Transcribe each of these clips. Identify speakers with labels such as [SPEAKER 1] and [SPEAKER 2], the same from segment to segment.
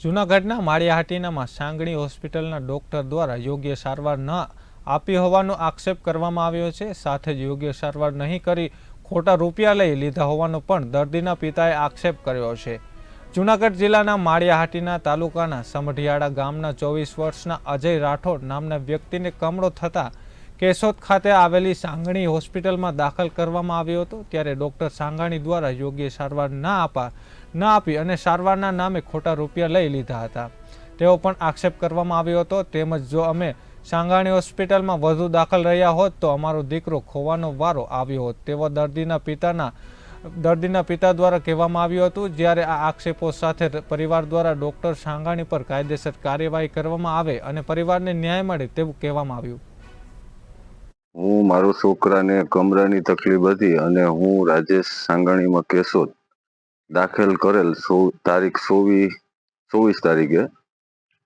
[SPEAKER 1] જૂનાગઢના માળિયાહાટીનામાં સાંગણી હોસ્પિટલના ડોક્ટર દ્વારા યોગ્ય સારવાર ન આપી હોવાનો આક્ષેપ કરવામાં આવ્યો છે. સાથે જ યોગ્ય સારવાર નહીં કરી ખોટા રૂપિયા લઈ લીધા હોવાનો પણ દર્દીના પિતાએ આક્ષેપ કર્યો છે. જૂનાગઢ જિલ્લાના માળિયાહાટીના તાલુકાના સમઢિયાળા ગામના ચોવીસ વર્ષના અજય રાઠોડ નામના વ્યક્તિને કમળો થતાં કેશોદ ખાતે આવેલી સાંગણી હોસ્પિટલમાં દાખલ કરવામાં આવ્યો હતો, ત્યારે ડૉક્ટર સાંગાણી દ્વારા યોગ્ય સારવાર ના આપા, ન આપી અને સારવારના નામે ખોટા રૂપિયા લઈ લીધા હતા. તેવો પણ આક્ષેપ કરવામાં આવ્યો હતો, તેમજ જો અમે સાંગાણી હોસ્પિટલમાં વધુ દાખલ રહ્યા હોત, તો અમારો દીકરો ખોવાનો વારો આવ્યો હોત, તેવો દર્દીના પિતાના, દર્દીના પિતા દ્વારા કહેવામાં આવ્યું હતું. જ્યારે આ આક્ષેપો સાથે પરિવાર દ્વારા ડૉક્ટર સાંગાણી પર કાયદેસર કાર્યવાહી કરવામાં આવે અને પરિવારને ન્યાય મળે તેવું કહેવામાં આવ્યું.
[SPEAKER 2] હું મારો છોકરાને કમરાની તકલીફ હતી અને હું રાજેશ સાંગાણીમાં કેશોદ દાખલ કરેલ સો, તારીખ ચોવીસ ચોવીસ તારીખે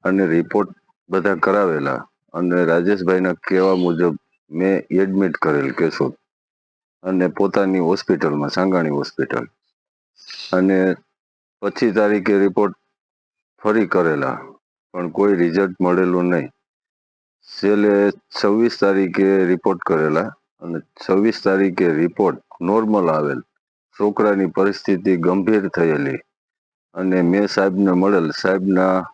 [SPEAKER 2] અને રિપોર્ટ બધા કરાવેલા. અને રાજેશભાઈના કહેવા મુજબ મેં એડમિટ કરેલ કેશોદ અને પોતાની હોસ્પિટલમાં, સાંગાણી હોસ્પિટલ. અને પછી તારીખે રિપોર્ટ ફરી કરેલા, પણ કોઈ રિઝલ્ટ મળેલું નહીં. છેલ્લે છવ્વીસ તારીખે રિપોર્ટ કરેલા અને છવ્વીસ તારીખે રિપોર્ટ નોર્મલ આવેલ. છોકરાની પરિસ્થિતિ ગંભીર થયેલી અને મેં સાહેબને મળેલ, સાહેબના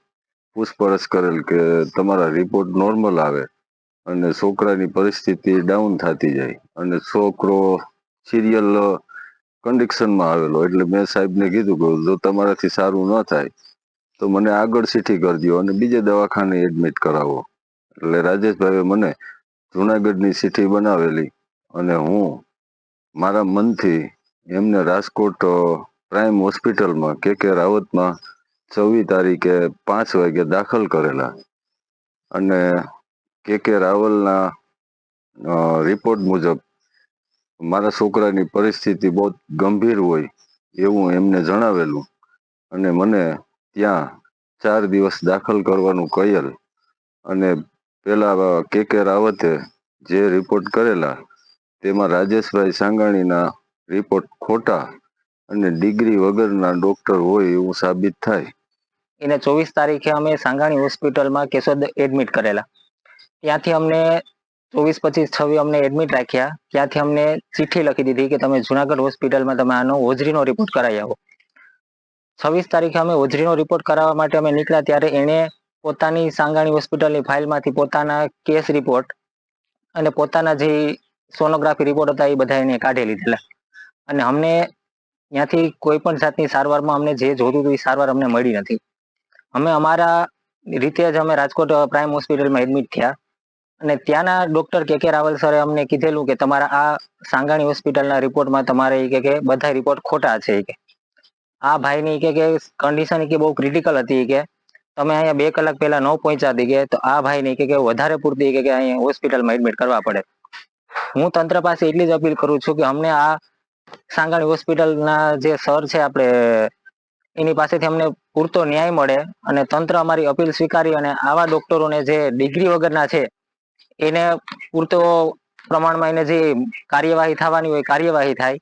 [SPEAKER 2] પૂછપરછ કરેલ કે તમારા રિપોર્ટ નોર્મલ આવે અને છોકરાની પરિસ્થિતિ ડાઉન થતી જાય અને છોકરો સિરિયલ કન્ડિશનમાં આવેલો. એટલે મેં સાહેબને કીધું કે જો તમારાથી સારું ન થાય તો મને આગળ સીઠી કરી દો અને બીજે દવાખાને એડમિટ કરાવો. એટલે રાજેશભાઈએ મને જુનાગઢની સિટી બનાવેલી અને હું મારા મનથી એમને રાજકોટ પ્રાઇમ હોસ્પિટલમાં કે કે રાવતમાં છવ્વીસ તારીખે પાંચ વાગે દાખલ કરેલા. અને કે કે રાવલના રિપોર્ટ મુજબ મારા છોકરાની પરિસ્થિતિ બહુ ગંભીર હોય એવું એમને જણાવેલું. અને મને ત્યાં ચાર દિવસ દાખલ કરવાનું કહેલ. અને પેલા કે કે રાવતે જે રિપોર્ટ કરેલા, તેમાં રાજેશભાઈ સાંગાણીના રિપોર્ટ ખોટા અને ડિગ્રી વગરના ડોક્ટર હોય એવું સાબિત થાય.
[SPEAKER 3] એને ચોવીસ તારીખે અમે સાંગાણી હોસ્પિટલમાં કેશોદ એડમિટ કરેલા. ત્યાંથી અમને ચોવીસ પચીસ છવ્વીસ અમને એડમિટ રાખ્યા. ત્યાંથી અમને ચિઠ્ઠી લખી દીધી કે તમે જુનાગઢ હોસ્પિટલમાં તમે આનો હોજરીનો રિપોર્ટ કરાવી આવો. છવ્વીસ તારીખે અમે હોજરીનો રિપોર્ટ કરાવવા માટે અમે નીકળ્યા ત્યારે એણે પોતાની સાંગાણી હોસ્પિટલની ફાઇલમાંથી પોતાના કેસ રિપોર્ટ અને પોતાના જે સોનોગ્રાફી રિપોર્ટ હતા એ બધા એને કાઢી લીધેલા. અને અમને ત્યાંથી કોઈ પણ જાતની સારવારમાં અમને જે જોતું હતું એ સારવાર અમને મળી નથી. અમે અમારા રીતે જ અમે રાજકોટ પ્રાઇમ હોસ્પિટલમાં એડમિટ થયા. અને ત્યાંના ડોક્ટર કે કે રાવલ સરે અમને કીધેલું કે તમારા આ સાંગાણી હોસ્પિટલના રિપોર્ટમાં તમારે કે કે બધા રિપોર્ટ ખોટા છે કે. આ ભાઈની કે કે કન્ડિશન કે બહુ ક્રિટિકલ હતી કે તમે અહીંયા બે કલાક પહેલા ન પહોંચ્યા હતી કે તો આ ભાઈને નહીં કે વધારે પૂરતી કે અહીંયા હોસ્પિટલમાં એડમિટ કરવા પડે. હું તંત્ર પાસે એટલી જ અપીલ કરું છું કે અમને આ સાંગાણી હોસ્પિટલના જે સર છે આપણે, એની પાસેથી અમને પૂરતો ન્યાય મળે અને તંત્ર અમારી અપીલ સ્વીકારી અને આવા ડોક્ટરોને જે ડિગ્રી વગરના છે, એને પૂરતો પ્રમાણમાં એને જે કાર્યવાહી થવાની હોય, કાર્યવાહી થાય